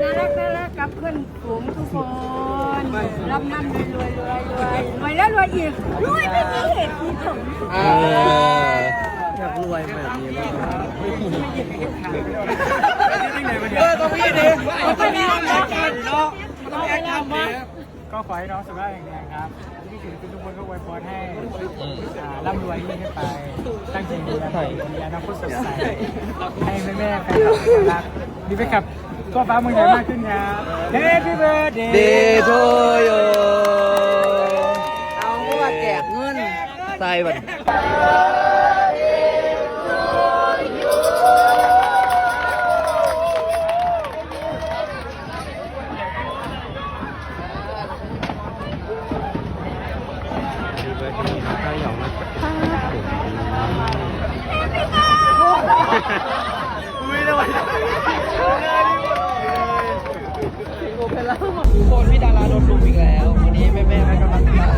น่ารักน่ารักกับเพื่อนฝูงทุกคนรับน้ำรวยรวยรวยรวยรวยแล้วรวยอีกรวยไม่มีเหตุมีผลเอออยากรวยแบบนี้บ้างเออต้องพี่ดิมันต้องมีแอคชั่นเนาะต้องไปแล้วมั้งก็ขอให้น้องสุขภาพแข็งแรงครับที่ถึงทุกคนก็อวยพ ร่ำรวยยิ่งขึ้นไป ตั้งใจเรียนมีอนาคตสดใส ให้แม่แม่แฟนคลับรักดีไปกับก็ฟ้าเมืองใหญ่มากขึ้นครับ Happy birthday เดโทโยเอาว่าแจกเงินตายบัดดีเบอร์ดีน้องก็หยอกมา ทุกคนพี่ดาราโดนลุมอีกแล้ว วันนี้แม่แม่ๆให้กำลังใจ